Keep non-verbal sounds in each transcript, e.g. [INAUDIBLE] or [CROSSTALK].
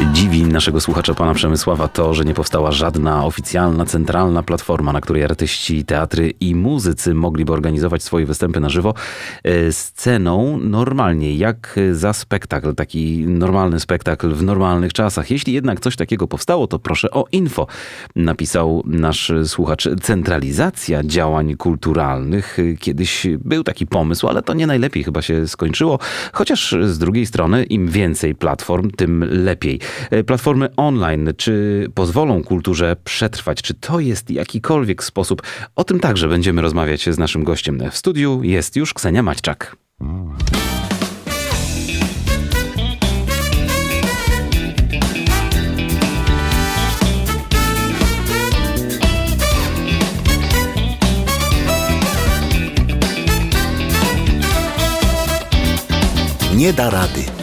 in Dziwi naszego słuchacza pana Przemysława to, że nie powstała żadna oficjalna, centralna platforma, na której artyści, teatry i muzycy mogliby organizować swoje występy na żywo e, sceną normalnie, jak za spektakl, taki normalny spektakl w normalnych czasach. Jeśli jednak coś takiego powstało, to proszę o info, napisał nasz słuchacz. Centralizacja działań kulturalnych. Kiedyś był taki pomysł, ale to nie najlepiej chyba się skończyło, chociaż z drugiej strony im więcej platform, tym lepiej. E, platformy online, czy pozwolą kulturze przetrwać? Czy to jest jakikolwiek sposób? O tym także będziemy rozmawiać z naszym gościem. W studiu jest już Ksenia Maćczak. Nie da rady.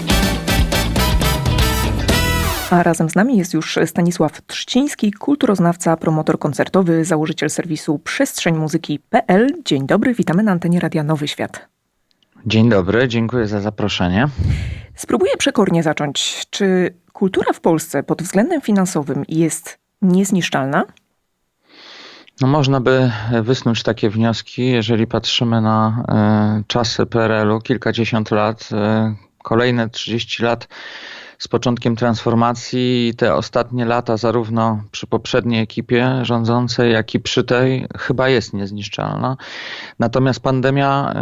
A razem z nami jest już Stanisław Trzciński, kulturoznawca, promotor koncertowy, założyciel serwisu przestrzeńmuzyki.pl. Dzień dobry, witamy na antenie Radia Nowy Świat. Dzień dobry, dziękuję za zaproszenie. Spróbuję przekornie zacząć. Czy kultura w Polsce pod względem finansowym jest niezniszczalna? No można by wysnuć takie wnioski, jeżeli patrzymy na e, czasy PRL-u, kilkadziesiąt lat, e, kolejne 30 lat z początkiem transformacji te ostatnie lata, zarówno przy poprzedniej ekipie rządzącej, jak i przy tej, chyba jest niezniszczalna. Natomiast pandemia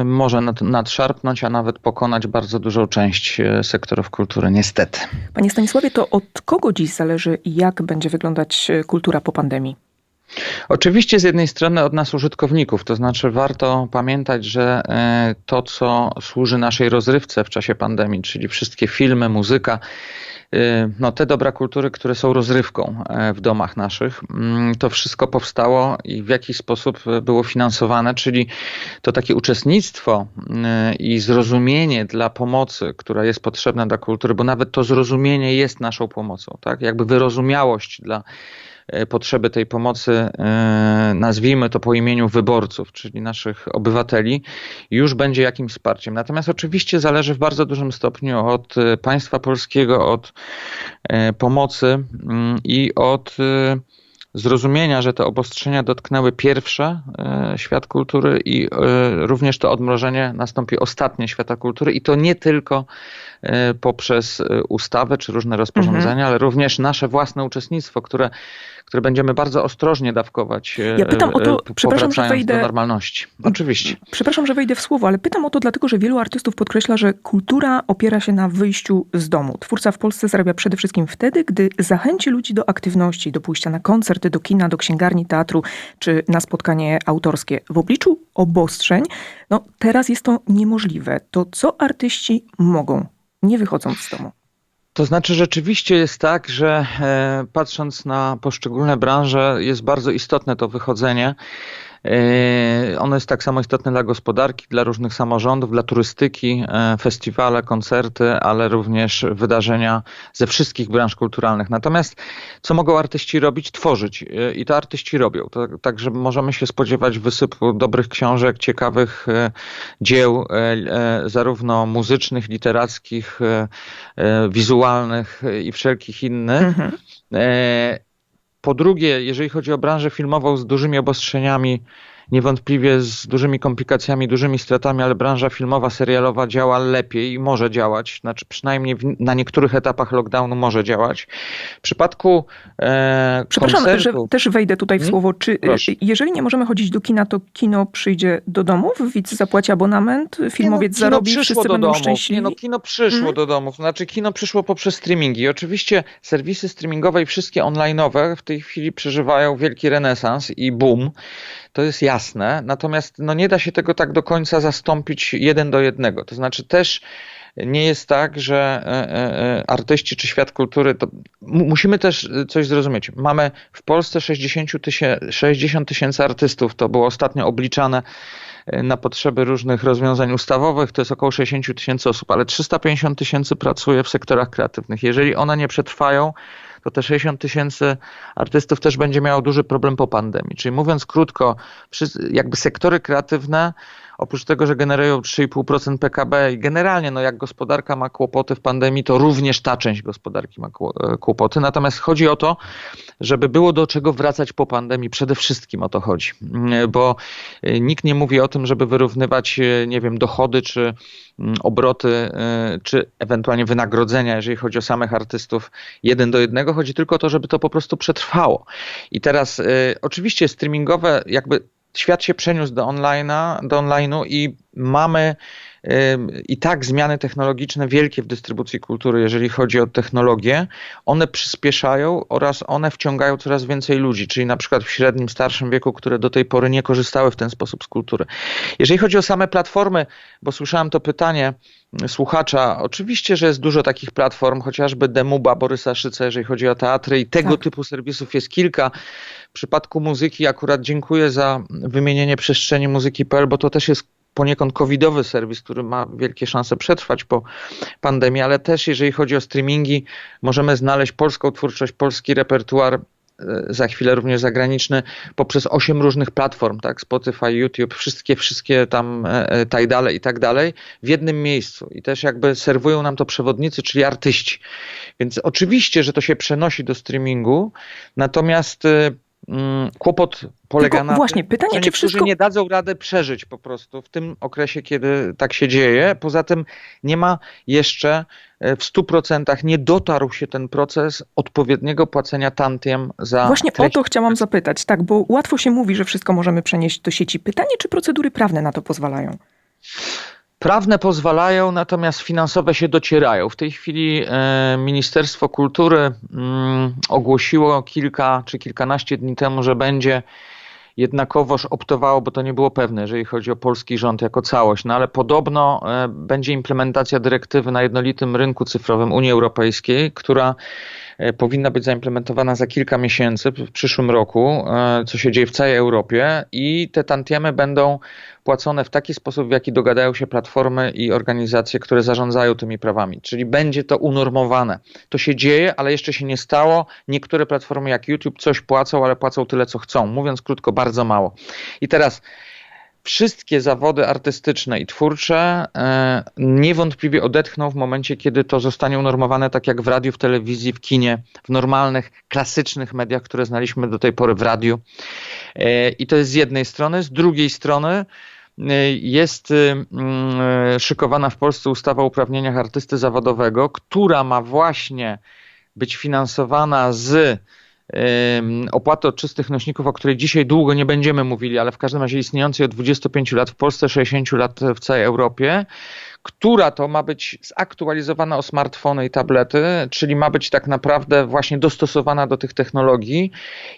y, może nadszarpnąć, a nawet pokonać bardzo dużą część y, sektorów kultury, niestety. Panie Stanisławie, to od kogo dziś zależy, jak będzie wyglądać y, kultura po pandemii? Oczywiście z jednej strony od nas użytkowników, to znaczy warto pamiętać, że e, to, co służy naszej rozrywce w czasie pandemii, czyli wszystkie filmy, muzyka, e, no te dobra kultury, które są rozrywką e, w domach naszych, mm, to wszystko powstało i w jakiś sposób było finansowane, czyli to takie uczestnictwo i zrozumienie dla pomocy, która jest potrzebna dla kultury, bo nawet to zrozumienie jest naszą pomocą, tak? Jakby wyrozumiałość dla potrzeby tej pomocy, e, nazwijmy to po imieniu wyborców, czyli naszych obywateli, już będzie jakimś wsparciem. Natomiast oczywiście zależy w bardzo dużym stopniu od e, państwa polskiego, od pomocy mm, i od zrozumienia, że te obostrzenia dotknęły pierwsze świat kultury i również to odmrożenie nastąpi ostatnie świata kultury i to nie tylko poprzez ustawę czy różne rozporządzenia, mhm. ale również nasze własne uczestnictwo, które które będziemy bardzo ostrożnie dawkować. E, ja pytam o to, e, przepraszam, że wejdę. Do normalności. Oczywiście. Przepraszam, że wejdę w słowo, ale pytam o to dlatego, że wielu artystów podkreśla, że kultura opiera się na wyjściu z domu. Twórca w Polsce zarabia przede wszystkim wtedy, gdy zachęci ludzi do aktywności, do pójścia na koncerty, do kina, do księgarni, teatru czy na spotkanie autorskie. W obliczu obostrzeń, no teraz jest to niemożliwe. To co artyści mogą, nie wychodząc z domu? To znaczy, rzeczywiście jest tak, że e, patrząc na poszczególne branże, jest bardzo istotne to wychodzenie. E, ono jest tak samo istotne dla gospodarki, dla różnych samorządów, dla turystyki, e, festiwale, koncerty, ale również wydarzenia ze wszystkich branż kulturalnych. Natomiast co mogą artyści robić? Tworzyć. E, I to artyści robią. Także możemy się spodziewać wysypu dobrych książek, ciekawych dzieł, zarówno muzycznych, literackich, wizualnych i wszelkich innych. Mhm. Po drugie, jeżeli chodzi o branżę filmową z dużymi obostrzeniami, niewątpliwie z dużymi komplikacjami, dużymi stratami, ale branża filmowa, serialowa działa lepiej i może działać, znaczy przynajmniej w, na niektórych etapach lockdownu może działać. W przypadku e, Przepraszam, koncertu... że też wejdę tutaj w hmm? słowo. Czy Proszę. jeżeli nie możemy chodzić do kina, to kino przyjdzie do domów? Widz zapłaci abonament, filmowiec nie, no, zarobi, wszyscy do będą domów. szczęśliwi? Nie, no, kino przyszło hmm? do domów, znaczy kino przyszło poprzez streamingi. Oczywiście serwisy streamingowe i wszystkie online'owe w tej chwili przeżywają wielki renesans i boom to jest jasne, natomiast no nie da się tego tak do końca zastąpić jeden do jednego. To znaczy też nie jest tak, że e, e, e, artyści czy świat kultury, to musimy też coś zrozumieć. Mamy w Polsce 60 tysięcy, 60 tysięcy artystów, to było ostatnio obliczane na potrzeby różnych rozwiązań ustawowych, to jest około 60 tysięcy osób, ale 350 tysięcy pracuje w sektorach kreatywnych. Jeżeli one nie przetrwają, to te 60 tysięcy artystów też będzie miało duży problem po pandemii. Czyli mówiąc krótko, jakby sektory kreatywne oprócz tego, że generują 3,5% PKB i generalnie, no jak gospodarka ma kłopoty w pandemii, to również ta część gospodarki ma e, kłopoty. Natomiast chodzi o to, żeby było do czego wracać po pandemii. Przede wszystkim o to chodzi, Mm, bo e, nikt nie mówi o tym, żeby wyrównywać, e, nie wiem, dochody czy mm, obroty, czy ewentualnie wynagrodzenia, jeżeli chodzi o samych artystów, jeden do jednego. Chodzi tylko o to, żeby to po prostu przetrwało. I teraz oczywiście streamingowe, jakby świat się przeniósł do online'a, do online'u i mamy i tak zmiany technologiczne wielkie w dystrybucji kultury, jeżeli chodzi o technologię, one przyspieszają oraz one wciągają coraz więcej ludzi, czyli na przykład w średnim, starszym wieku, które do tej pory nie korzystały w ten sposób z kultury. Jeżeli chodzi o same platformy, bo słyszałem to pytanie słuchacza, oczywiście, że jest dużo takich platform, chociażby Demuba Borysa Szyca, jeżeli chodzi o teatry i tego Tak. typu serwisów jest kilka. W przypadku muzyki akurat dziękuję za wymienienie przestrzeni muzyki.pl, bo to też jest poniekąd covidowy serwis, który ma wielkie szanse przetrwać po pandemii, ale też jeżeli chodzi o streamingi, możemy znaleźć polską twórczość, polski repertuar, e, za chwilę również zagraniczny, poprzez osiem różnych platform, tak, Spotify, YouTube, wszystkie, wszystkie tam e, e, Tidale i tak dalej, w jednym miejscu. I też jakby serwują nam to przewodnicy, czyli artyści. Więc oczywiście, że to się przenosi do streamingu, natomiast e, kłopot polega Tylko na właśnie, tym, pytanie, że czy niektórzy wszystko- nie dadzą rady przeżyć po prostu w tym okresie, kiedy tak się dzieje. Poza tym nie ma jeszcze e, w 100% nie dotarł się ten proces odpowiedniego płacenia tantiem za Właśnie o treść. to chciałam zapytać, tak, bo łatwo się mówi, że wszystko możemy przenieść do sieci. Pytanie, czy procedury prawne na to pozwalają? Prawne pozwalają, natomiast finansowe się docierają. W tej chwili e, Ministerstwo Kultury mm, ogłosiło kilka czy kilkanaście dni temu, że będzie jednakowoż optowało, bo to nie było pewne, jeżeli chodzi o polski rząd jako całość, no ale podobno e, będzie implementacja dyrektywy na jednolitym rynku cyfrowym Unii Europejskiej, która powinna być zaimplementowana za kilka miesięcy w przyszłym roku, e, co się dzieje w całej Europie i te tantiemy będą płacone w taki sposób, w jaki dogadają się platformy i organizacje, które zarządzają tymi prawami. Czyli będzie to unormowane. To się dzieje, ale jeszcze się nie stało. Niektóre platformy jak YouTube coś płacą, ale płacą tyle, co chcą. Mówiąc krótko, bardzo mało. I teraz wszystkie zawody artystyczne i twórcze e, niewątpliwie odetchną w momencie, kiedy to zostanie unormowane, tak jak w radiu, w telewizji, w kinie, w normalnych, klasycznych mediach, które znaliśmy do tej pory w radiu. E, I to jest z jednej strony. Z drugiej strony e, jest szykowana w Polsce ustawa o uprawnieniach artysty zawodowego, która ma właśnie być finansowana z opłaty od czystych nośników, o której dzisiaj długo nie będziemy mówili, ale w każdym razie istniejącej od 25 lat w Polsce, 60 lat w całej Europie, która to ma być zaktualizowana o smartfony i tablety, czyli ma być tak naprawdę właśnie dostosowana do tych technologii.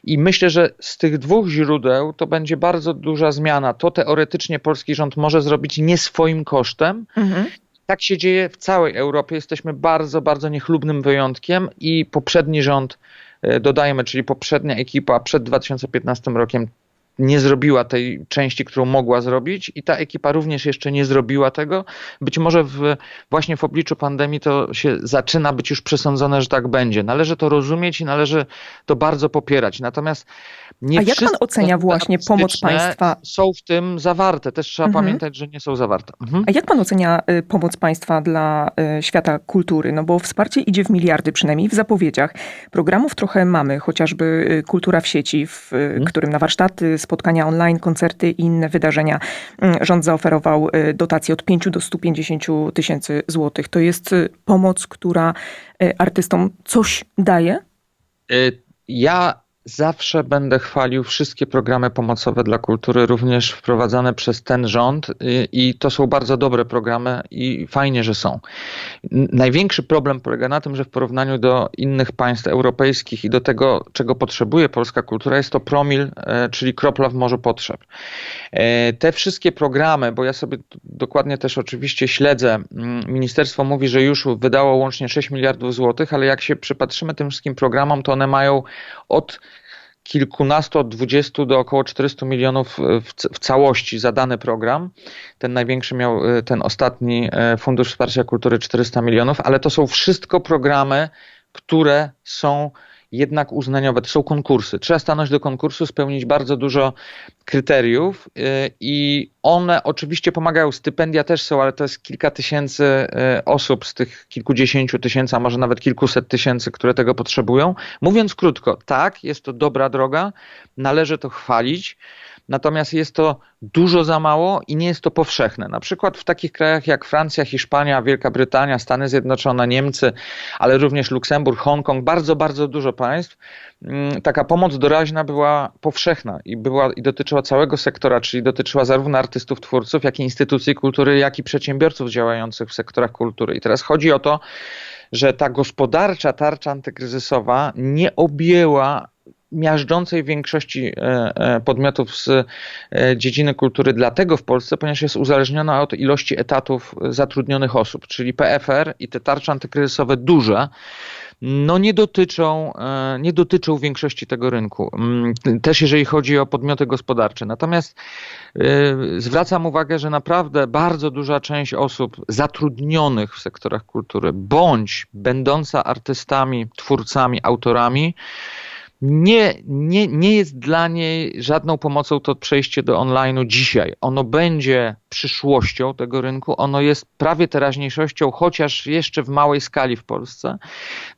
I myślę, że z tych dwóch źródeł to będzie bardzo duża zmiana. To teoretycznie polski rząd może zrobić nie swoim kosztem, Mhm. tak się dzieje w całej Europie. Jesteśmy bardzo, bardzo niechlubnym wyjątkiem i poprzedni rząd, dodajmy, czyli poprzednia ekipa przed 2015 rokiem nie zrobiła tej części, którą mogła zrobić i ta ekipa również jeszcze nie zrobiła tego. Być może w, właśnie w obliczu pandemii to się zaczyna być już przesądzone, że tak będzie. Należy to rozumieć i należy to bardzo popierać. Natomiast nie A jak pan ocenia właśnie pomoc państwa? Są w tym zawarte. Też trzeba Mhm. pamiętać, że nie są zawarte. Mhm. A jak pan ocenia y, pomoc państwa dla y, świata kultury? No bo wsparcie idzie w miliardy, przynajmniej w zapowiedziach. Programów trochę mamy, chociażby y, Kultura w sieci, w Mhm. którym na warsztaty, spotkania online, koncerty i inne wydarzenia mm, rząd zaoferował y, dotacje od 5 do 150 tysięcy złotych. To jest y, pomoc, która y, artystom coś daje? Ja zawsze będę chwalił wszystkie programy pomocowe dla kultury, również wprowadzane przez ten rząd, y, i to są bardzo dobre programy, i fajnie, że są. Największy problem polega na tym, że w porównaniu do innych państw europejskich i do tego, czego potrzebuje polska kultura, jest to promil, e, czyli kropla w morzu potrzeb. E, Te wszystkie programy, bo ja sobie dokładnie też oczywiście śledzę, mm, ministerstwo mówi, że już wydało łącznie 6 miliardów złotych, ale jak się przypatrzymy tym wszystkim programom, to one mają od kilkunastu, od 20 do około 400 milionów e, w, całości za dany program. Ten największy miał, e, ten ostatni e, Fundusz Wsparcia Kultury 400 milionów, ale to są wszystko programy, które są jednak uznaniowe. To są konkursy. Trzeba stanąć do konkursu, spełnić bardzo dużo kryteriów y, i one oczywiście pomagają. Stypendia też są, ale to jest kilka tysięcy y, osób z tych kilkudziesięciu tysięcy, a może nawet kilkuset tysięcy, które tego potrzebują. Mówiąc krótko, tak, jest to dobra droga, należy to chwalić. Natomiast jest to dużo za mało i nie jest to powszechne. Na przykład w takich krajach jak Francja, Hiszpania, Wielka Brytania, Stany Zjednoczone, Niemcy, ale również Luksemburg, Hongkong, bardzo, bardzo dużo państw, mm, taka pomoc doraźna była powszechna i, była, i dotyczyła całego sektora, czyli dotyczyła zarówno artystów, twórców, jak i instytucji kultury, jak i przedsiębiorców działających w sektorach kultury. I teraz chodzi o to, że ta gospodarcza tarcza antykryzysowa nie objęła miażdżącej większości e, e, podmiotów z e, dziedziny kultury dlatego w Polsce, ponieważ jest uzależniona od ilości etatów zatrudnionych osób, czyli PFR i te tarcze antykryzysowe duże, no nie dotyczą, nie dotyczą większości tego rynku. Mm, też jeżeli chodzi o podmioty gospodarcze. Natomiast zwracam uwagę, że naprawdę bardzo duża część osób zatrudnionych w sektorach kultury, bądź będąca artystami, twórcami, autorami, nie, nie, nie jest dla niej żadną pomocą to przejście do online'u dzisiaj. Ono będzie przyszłością tego rynku, ono jest prawie teraźniejszością, chociaż jeszcze w małej skali w Polsce.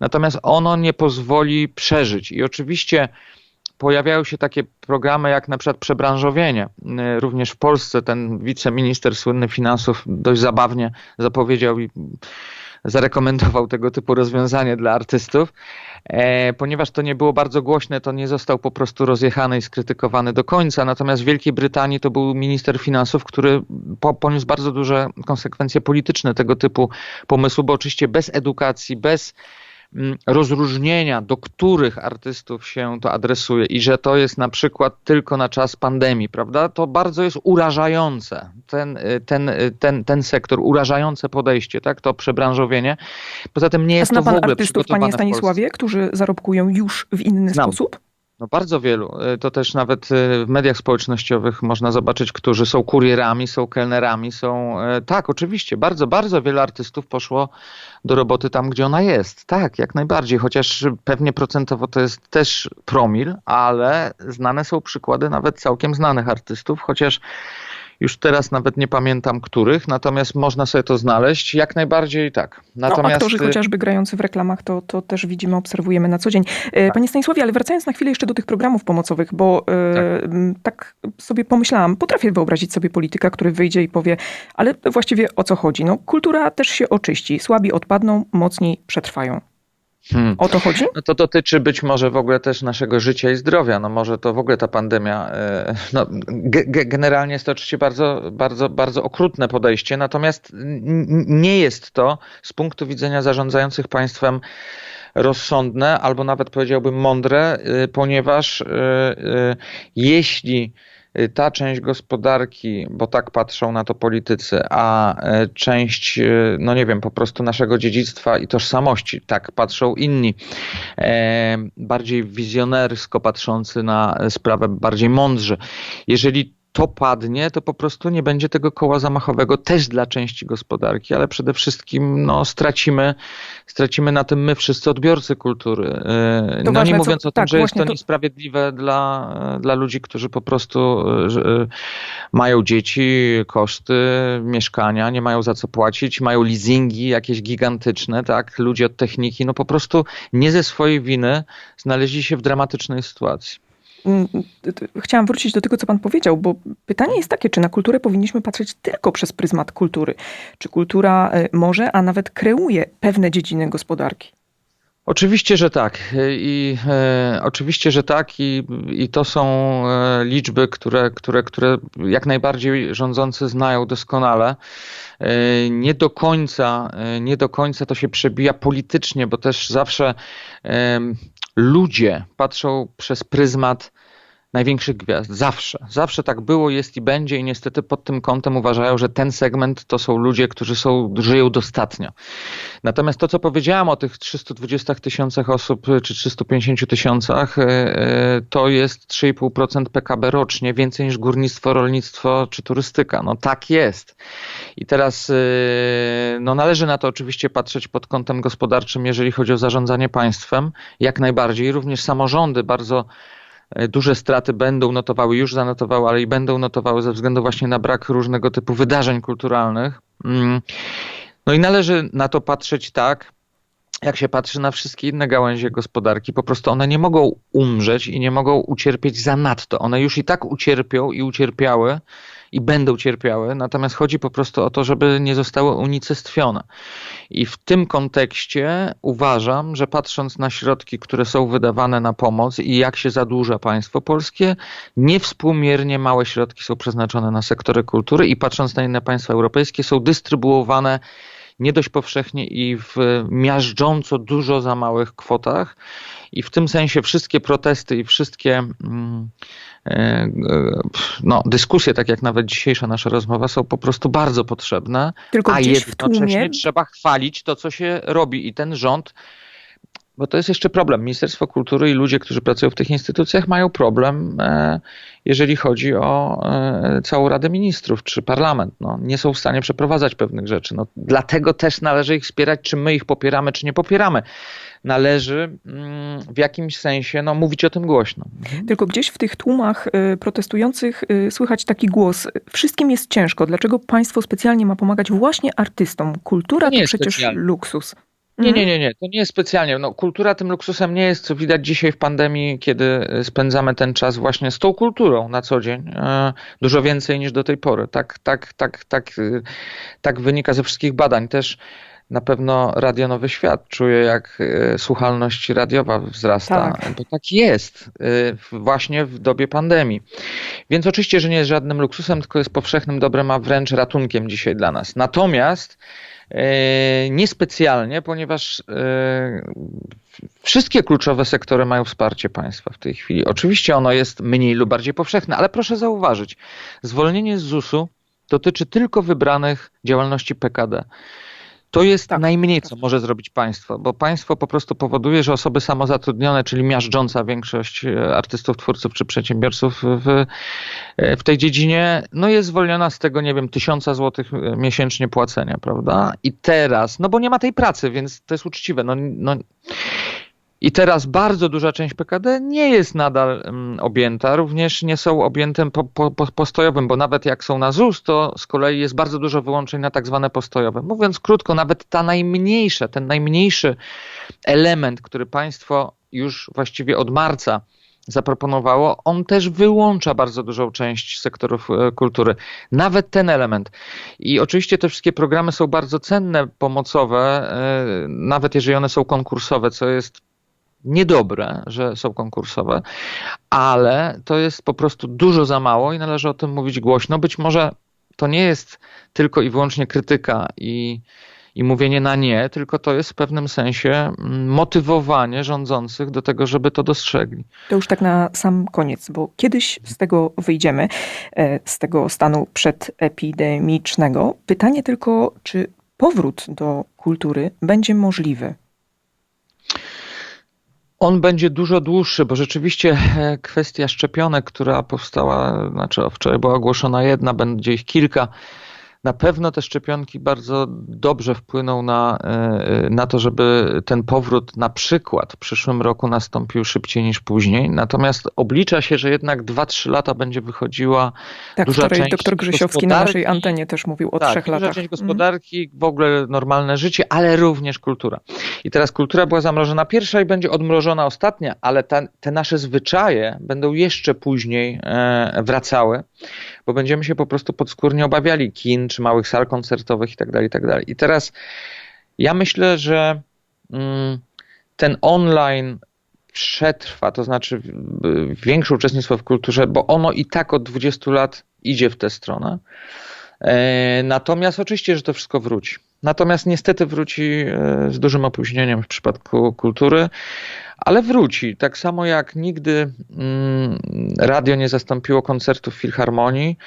Natomiast ono nie pozwoli przeżyć. I oczywiście pojawiają się takie programy jak na przykład przebranżowienie. Również w Polsce ten wiceminister słynny finansów dość zabawnie zapowiedział i zarekomendował tego typu rozwiązanie dla artystów. E, ponieważ to nie było bardzo głośne, to nie został po prostu rozjechany i skrytykowany do końca. Natomiast w Wielkiej Brytanii to był minister finansów, który poniósł bardzo duże konsekwencje polityczne tego typu pomysłu, bo oczywiście bez edukacji, bez rozróżnienia, do których artystów się to adresuje i że to jest na przykład tylko na czas pandemii, prawda? To bardzo jest urażające, ten, y, ten, y, ten, ten sektor, urażające podejście, tak? To przebranżowienie. Poza tym nie jest to w ogóle artystów, panie Stanisławie, którzy zarobkują już w inny sposób? No bardzo wielu. Y, to też nawet y, w mediach społecznościowych można zobaczyć, którzy są kurierami, są kelnerami, są. Y, tak, oczywiście, bardzo, bardzo wiele artystów poszło do roboty tam, gdzie ona jest. Tak, jak najbardziej, chociaż pewnie procentowo to jest też promil, ale znane są przykłady nawet całkiem znanych artystów, chociaż już teraz nawet nie pamiętam których, natomiast można sobie to znaleźć. Jak najbardziej tak. No, natomiast... No, aktorzy y, chociażby grający w reklamach, to, to też widzimy, obserwujemy na co dzień. E, tak. Panie Stanisławie, ale wracając na chwilę jeszcze do tych programów pomocowych, bo e, tak. tak sobie pomyślałam, potrafię wyobrazić sobie polityka, który wyjdzie i powie, ale właściwie o co chodzi? No, kultura też się oczyści, słabi odpadną, mocniej przetrwają. Hmm. O to chodzi? No to dotyczy być może w ogóle też naszego życia i zdrowia. No może to w ogóle ta pandemia. E, no, generalnie jest to oczywiście bardzo, bardzo, bardzo okrutne podejście, natomiast nie jest to z punktu widzenia zarządzających państwem rozsądne, albo nawet powiedziałbym mądre, e, ponieważ e, jeśli ta część gospodarki, bo tak patrzą na to politycy, a y, część, y, no nie wiem, po prostu naszego dziedzictwa i tożsamości, tak patrzą inni, e, bardziej wizjonersko patrzący na sprawę, bardziej mądrzy. Jeżeli to padnie, to po prostu nie będzie tego koła zamachowego też dla części gospodarki, ale przede wszystkim no, stracimy, stracimy na tym my wszyscy odbiorcy kultury. To no ważne, nie mówiąc co, o tym, tak, że jest to, to niesprawiedliwe dla, dla ludzi, którzy po prostu mają dzieci, koszty mieszkania, nie mają za co płacić, mają leasingi jakieś gigantyczne, tak, ludzie od techniki, no po prostu nie ze swojej winy znaleźli się w dramatycznej sytuacji. Chciałam wrócić do tego, co Pan powiedział, bo pytanie jest takie, czy na kulturę powinniśmy patrzeć tylko przez pryzmat kultury? Czy kultura e, może, a nawet kreuje pewne dziedziny gospodarki? Oczywiście, że tak. I e, oczywiście, że tak, i, i to są e, liczby, które, które, które jak najbardziej rządzący znają doskonale. E, nie do końca, e, nie do końca to się przebija politycznie, bo też zawsze ludzie patrzą przez pryzmat największych gwiazd. Zawsze. Zawsze tak było, jest i będzie i niestety pod tym kątem uważają, że ten segment to są ludzie, którzy są, żyją dostatnio. Natomiast to, co powiedziałam o tych 320 tysiącach osób czy 350 tysiącach, e, e, to jest 3,5% PKB rocznie, więcej niż górnictwo, rolnictwo czy turystyka. No tak jest. I teraz e, no, należy na to oczywiście patrzeć pod kątem gospodarczym, jeżeli chodzi o zarządzanie państwem, jak najbardziej. Również samorządy bardzo E, duże straty będą notowały, już zanotowały, ale i będą notowały ze względu właśnie na brak różnego typu wydarzeń kulturalnych. Mm. No i należy na to patrzeć tak, jak się patrzy na wszystkie inne gałęzie gospodarki, po prostu one nie mogą umrzeć i nie mogą ucierpieć zanadto. One już i tak ucierpią i ucierpiały i będą cierpiały, natomiast chodzi po prostu o to, żeby nie zostały unicestwione. I w tym kontekście uważam, że patrząc na środki, które są wydawane na pomoc i jak się zadłuża państwo polskie, niewspółmiernie małe środki są przeznaczone na sektory kultury i patrząc na inne państwa europejskie, są dystrybuowane nie dość powszechnie i w miażdżąco dużo za małych kwotach. I w tym sensie wszystkie protesty i wszystkie mm, no, dyskusje, tak jak nawet dzisiejsza nasza rozmowa, są po prostu bardzo potrzebne. Tylko a jednocześnie trzeba chwalić to, co się robi. I ten rząd bo to jest jeszcze problem. Ministerstwo Kultury i ludzie, którzy pracują w tych instytucjach, mają problem, e, jeżeli chodzi o e, całą Radę Ministrów czy parlament. No, nie są w stanie przeprowadzać pewnych rzeczy. No, dlatego też należy ich wspierać, czy my ich popieramy, czy nie popieramy. Należy mm, w jakimś sensie no, mówić o tym głośno. Tylko gdzieś w tych tłumach y, protestujących y, słychać taki głos. Wszystkim jest ciężko. Dlaczego państwo specjalnie ma pomagać właśnie artystom? Kultura to, to przecież specjalnie. luksus. Nie, Mhm. nie, nie, nie. To nie jest specjalnie. No, kultura tym luksusem nie jest, co widać dzisiaj w pandemii, kiedy spędzamy ten czas właśnie z tą kulturą na co dzień. Dużo więcej niż do tej pory. Tak, tak, tak, tak, y, tak wynika ze wszystkich badań. Też na pewno Radio Nowy Świat czuje, jak e, słuchalność radiowa wzrasta. Tak. Bo tak jest e, właśnie w dobie pandemii. Więc oczywiście, że nie jest żadnym luksusem, tylko jest powszechnym dobrem, a wręcz ratunkiem dzisiaj dla nas. Natomiast E, Niespecjalnie, ponieważ wszystkie kluczowe sektory mają wsparcie państwa w tej chwili. Oczywiście ono jest mniej lub bardziej powszechne, ale proszę zauważyć, zwolnienie z ZUS-u dotyczy tylko wybranych działalności PKD. To jest Tak, najmniej, co może zrobić państwo, bo państwo po prostu powoduje, że osoby samozatrudnione, czyli miażdżąca większość e, artystów, twórców czy przedsiębiorców w, w tej dziedzinie, no jest zwolniona z tego, nie wiem, tysiąca złotych e, miesięcznie płacenia, prawda? I teraz, no bo nie ma tej pracy, więc to jest uczciwe. No, no, i teraz bardzo duża część PKD nie jest nadal um, objęta, również nie są objęte po, po, po, postojowym, bo nawet jak są na ZUS, to z kolei jest bardzo dużo wyłączeń na tak zwane postojowe. Mówiąc krótko, nawet ta najmniejsza, ten najmniejszy element, który państwo już właściwie od marca zaproponowało, on też wyłącza bardzo dużą część sektorów e, kultury. Nawet ten element. I oczywiście te wszystkie programy są bardzo cenne, pomocowe, e, nawet jeżeli one są konkursowe, co jest niedobre, że są konkursowe, ale to jest po prostu dużo za mało i należy o tym mówić głośno. Być może to nie jest tylko i wyłącznie krytyka i, i mówienie na nie, tylko to jest w pewnym sensie mm, motywowanie rządzących do tego, żeby to dostrzegli. To już tak na sam koniec, bo kiedyś z tego wyjdziemy, e, z tego stanu przedepidemicznego. Pytanie tylko, czy powrót do kultury będzie możliwy? On będzie dużo dłuższy, bo rzeczywiście e, kwestia szczepionek, która powstała, znaczy wczoraj była ogłoszona jedna, będzie ich kilka. Na pewno te szczepionki bardzo dobrze wpłyną na, e, na to, żeby ten powrót na przykład w przyszłym roku nastąpił szybciej niż później. Natomiast oblicza się, że jednak 2-3 lata będzie wychodziła Tak, duża część doktor Grzesiowski na naszej antenie też mówił o tak, trzech duża latach. część Mhm. gospodarki, w ogóle normalne życie, ale również kultura. I teraz kultura była zamrożona pierwsza i będzie odmrożona ostatnia, ale ta, te nasze zwyczaje będą jeszcze później e, wracały, bo będziemy się po prostu podskórnie obawiali kin czy małych sal koncertowych i tak dalej, i tak. I teraz ja myślę, że mm, ten online przetrwa, to znaczy większe uczestnictwo w kulturze, bo ono i tak od 20 lat idzie w tę stronę. E, Natomiast oczywiście, że to wszystko wróci. Natomiast niestety wróci e, z dużym opóźnieniem w przypadku kultury, ale wróci. Tak samo jak nigdy mm, radio nie zastąpiło koncertów filharmonii,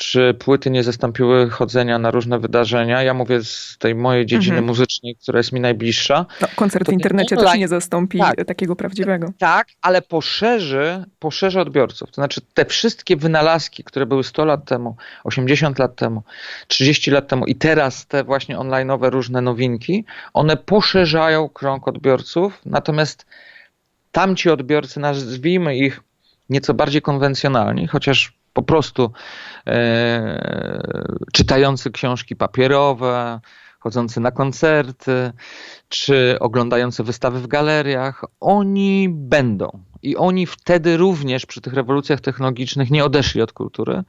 czy płyty nie zastąpiły chodzenia na różne wydarzenia. Ja mówię z tej mojej dziedziny Mhm. muzycznej, która jest mi najbliższa. No, koncert w internecie też online- nie zastąpi tak. takiego prawdziwego. Tak, ale poszerzy, poszerzy odbiorców. To znaczy te wszystkie wynalazki, które były 100 lat temu, 80 lat temu, 30 lat temu i teraz te właśnie online'owe różne nowinki, one poszerzają krąg odbiorców, natomiast tamci odbiorcy, nazwijmy ich nieco bardziej konwencjonalni, chociaż po prostu e, czytający książki papierowe, chodzący na koncerty, czy oglądający wystawy w galeriach, oni będą. I oni wtedy również przy tych rewolucjach technologicznych nie odeszli od kultury.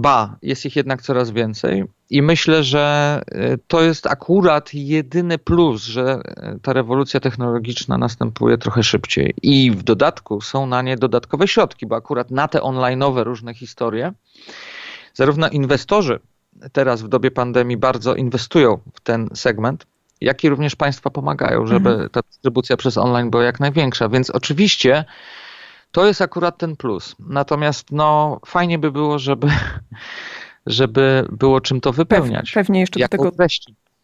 Ba, jest ich jednak coraz więcej. I myślę, że y, to jest akurat jedyny plus, że y, ta rewolucja technologiczna następuje trochę szybciej. I w dodatku są na nie dodatkowe środki, bo akurat na te online'owe różne historie, zarówno inwestorzy teraz w dobie pandemii bardzo inwestują w ten segment, jak i również państwa pomagają, żeby ta dystrybucja przez online była jak największa. Więc oczywiście to jest akurat ten plus. Natomiast no, fajnie by było, żeby, [LAUGHS] żeby było czym to wypełniać. Pewnie jeszcze do tego.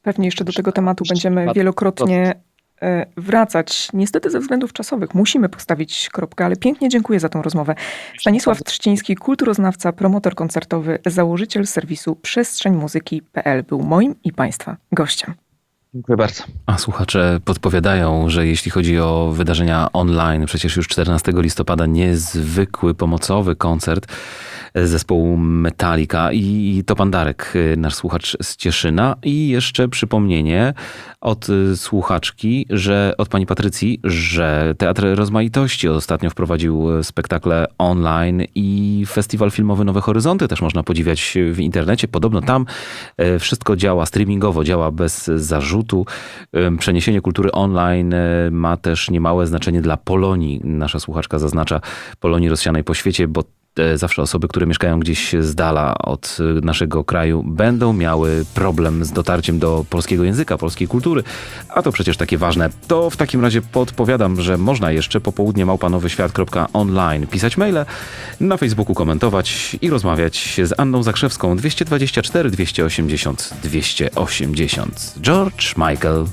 Pewnie jeszcze do tego tematu będziemy wielokrotnie e, wracać. Niestety ze względów czasowych musimy postawić kropkę, ale pięknie dziękuję za tą rozmowę. Stanisław Trzciński, kulturoznawca, promotor koncertowy, założyciel serwisu przestrzeńmuzyki.pl był moim i Państwa gościem. Dziękuję bardzo. A słuchacze podpowiadają, że jeśli chodzi o wydarzenia online, przecież już 14 listopada niezwykły pomocowy koncert zespołu Metallica i to pan Darek, nasz słuchacz z Cieszyna i jeszcze przypomnienie od y, słuchaczki, że od pani Patrycji, że Teatr Rozmaitości ostatnio wprowadził spektakle online i festiwal filmowy Nowe Horyzonty też można podziwiać w internecie. Podobno tam wszystko działa streamingowo, działa bez zarzutu. Przeniesienie kultury online ma też niemałe znaczenie dla Polonii. Nasza słuchaczka zaznacza Polonii rozsianej po świecie, bo zawsze osoby, które mieszkają gdzieś z dala od e, naszego kraju, będą miały problem z dotarciem do polskiego języka, polskiej kultury. A to przecież takie ważne. To w takim razie podpowiadam, że można jeszcze popołudnie małpanowyświat.online pisać maile, na Facebooku komentować i rozmawiać z Anną Zakrzewską 224 280 280. George Michael